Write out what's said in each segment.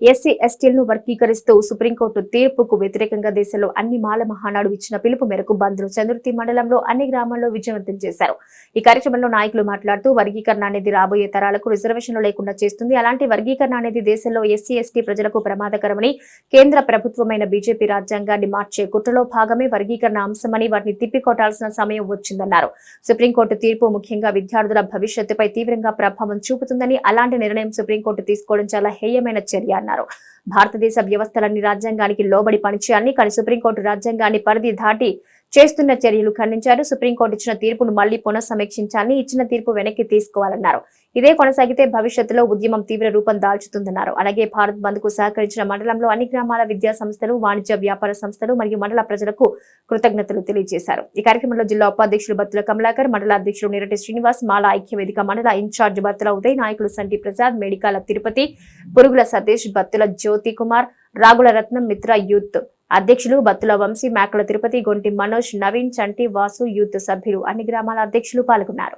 SC ఎస్టీలను వర్గీకరిస్తూ supreme court తీర్పుకు వ్యతిరేకంగా దేశంలో అన్ని మాల మహానాడు ఇచ్చిన పిలుపు మేరకు బంద్ను చంద్రుతి మండలంలో అన్ని గ్రామాల్లో విజయవంతం చేశారు. ఈ కార్యక్రమంలో నాయకులు మాట్లాడుతూ వర్గీకరణ అనేది రాబోయే తరాలకు రిజర్వేషన్లు లేకుండా చేస్తుంది. అలాంటి వర్గీకరణ అనేది దేశంలో ఎస్సీ ఎస్టీ ప్రజలకు ప్రమాదకరమని కేంద్ర ప్రభుత్వమైన బీజేపీ రాజ్యాంగాన్ని మార్చే కుట్రలో భాగమే వర్గీకరణ అంశమని వాటిని తిప్పికొట్టాల్సిన సమయం వచ్చిందన్నారు. సుప్రీంకోర్టు తీర్పు ముఖ్యంగా విద్యార్థుల భవిష్యత్తుపై తీవ్రంగా ప్రభావం చూపుతుందని అలాంటి నిర్ణయం సుప్రీంకోర్టు తీసుకోవడం చాలా హేయమైన చర్య అన్నారు భారతదేశ వ్యవస్థలన్నీ రాజ్యాంగానికి లోబడి పనిచేయాలని కానీ సుప్రీంకోర్టు రాజ్యాంగాన్ని పరిధి దాటి చేస్తున్న చర్యలు ఖండించారు. సుప్రీంకోర్టు ఇచ్చిన తీర్పును మళ్ళీ పునఃసమీక్షించాలని ఇచ్చిన తీర్పు వెనక్కి తీసుకోవాలన్నారు. ఇదే కొనసాగితే భవిష్యత్తులో ఉద్యమం తీవ్ర రూపం దాల్చుతుందన్నారు. అలాగే భారత్ బంద్కు సహకరించిన మండలంలో అన్ని గ్రామాల విద్యా సంస్థలు వాణిజ్య వ్యాపార సంస్థలు మరియు మండల ప్రజలకు కృతజ్ఞతలు తెలియజేశారు. ఈ కార్యక్రమంలో జిల్లా ఉపాధ్యక్షులు బత్తుల కమలాకర్ మండల అధ్యక్షులు నిరటి శ్రీనివాస్ మాల ఐక్య వేదిక మండల ఇన్ఛార్జ్ బత్తుల ఉదయ్ నాయకులు సంటి ప్రసాద్ మేడికాల తిరుపతి పురుగుల సతీష్ బత్తుల జ్యోతి కుమార్ రాగుల రత్నం మిత్ర యూత్ అధ్యక్షులు బత్తుల వంశీ మేకల తిరుపతి గొంటి మనోజ్ నవీన్ చంటి వాసు యూత్ సభ్యులు అన్ని గ్రామాల అధ్యక్షులు పాల్గొన్నారు.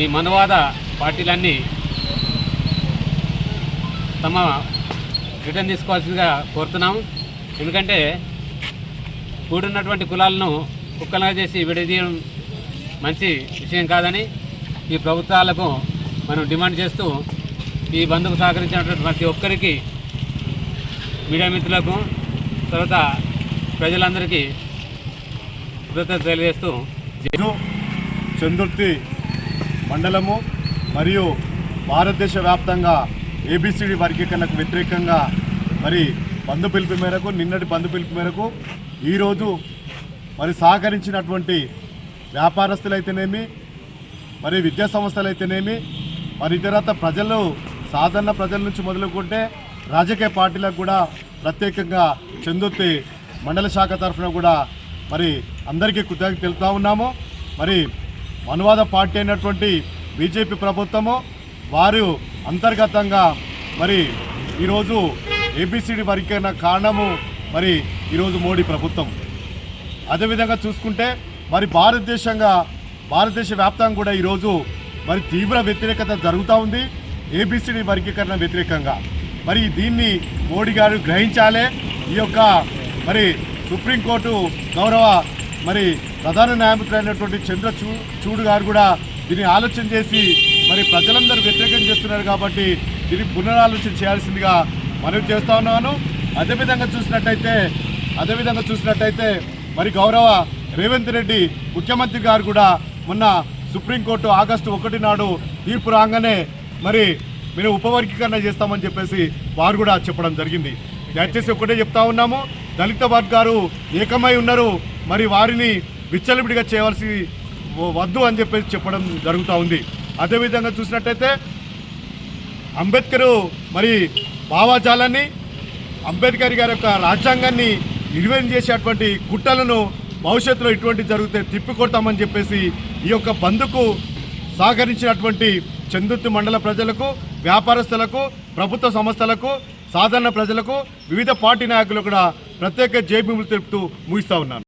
ఈ మనవాద పార్టీలన్నీ తమ రిటర్న్ తీసుకోవాల్సిందిగా కోరుతున్నాము ఎందుకంటే కూడున్నటువంటి కులాలను కుక్కలుగా చేసి విడదీయడం మంచి విషయం కాదని ఈ ప్రభుత్వాలకు మనం డిమాండ్ చేస్తూ ఈ బంధుకు సహకరించినటువంటి ప్రతి ఒక్కరికి మీడియా మిత్రులకు తర్వాత ప్రజలందరికీ కృతజ్ఞత తెలియజేస్తూ చందుర్తి మండలము మరియు భారతదేశ వ్యాప్తంగా ఏబిసిడి వర్గీకరణకు వ్యతిరేకంగా మరి బంధు పిలుపు మేరకు నిన్నటి బంధు పిలుపు మేరకు ఈరోజు మరి సహకరించినటువంటి వ్యాపారస్తులైతేనేమి మరి విద్యా సంస్థలైతేనేమి మరి ఇతరత ప్రజలు సాధారణ ప్రజల నుంచి మొదలుకుంటే రాజకీయ పార్టీలకు కూడా ప్రత్యేకంగా చందుర్తి మండల శాఖ తరఫున కూడా మరి అందరికీ కృతజ్ఞత తెలుపుతా ఉన్నాము. మరి అనువాద పార్టీ అయినటువంటి బీజేపీ ప్రభుత్వము వారు అంతర్గతంగా మరి ఈరోజు ఏబిసిడి వరకైన కారణము మరి ఈరోజు మోడీ ప్రభుత్వం. అదేవిధంగా చూసుకుంటే మరి భారతదేశంగా భారతదేశ వ్యాప్తంగా కూడా ఈరోజు మరి తీవ్ర వ్యతిరేకత జరుగుతూ ఉంది. ఏబిసిడి వర్గీకరణ వ్యతిరేకంగా. మరి దీన్ని మోడీ గారు గ్రహించాలే? ఈ యొక్క మరి సుప్రీంకోర్టు గౌరవ మరి ప్రధాన న్యాయమూర్తి చంద్రచూ చూడు గారు కూడా దీన్ని ఆలోచన చేసి మరి ప్రజలందరూ వ్యతిరేకం చేస్తున్నారు కాబట్టి దీన్ని పునరాలోచన చేయాల్సిందిగా మనవి చేస్తూ ఉన్నాను. అదేవిధంగా చూసినట్టయితే అదేవిధంగా చూసినట్టయితే మరి గౌరవ రేవంత్ రెడ్డి ముఖ్యమంత్రి గారు కూడా మొన్న సుప్రీంకోర్టు ఆగస్టు ఒకటి నాడు తీర్పు రాగానే మరి మేము ఉపవర్గీకరణ చేస్తామని చెప్పేసి వారు కూడా చెప్పడం జరిగింది. దయచేసి ఒకటే చెప్తా ఉన్నాము దళిత వర్గారు ఏకమై ఉన్నారు మరి వారిని విచ్చలవిడిగా చేయవలసి వద్దు అని చెప్పేసి చెప్పడం జరుగుతూ ఉంది. అదేవిధంగా చూసినట్టయితే అంబేద్కర్ మరి భావాజాలాన్ని అంబేద్కర్ గారి యొక్క రాజ్యాంగాన్ని నిర్వహణ చేసేటువంటి కుట్రలను భవిష్యత్తులో ఇటువంటి జరిగితే తిప్పికొడతామని చెప్పేసి ఈ యొక్క బంద్కు సహకరించినటువంటి చందుర్తి మండల ప్రజలకు వ్యాపారస్తులకు ప్రభుత్వ సంస్థలకు సాధారణ ప్రజలకు వివిధ పార్టీ నాయకులు కూడా ప్రత్యేక జైబీములు తెలుపుతూ ముగిస్తా ఉన్నాను.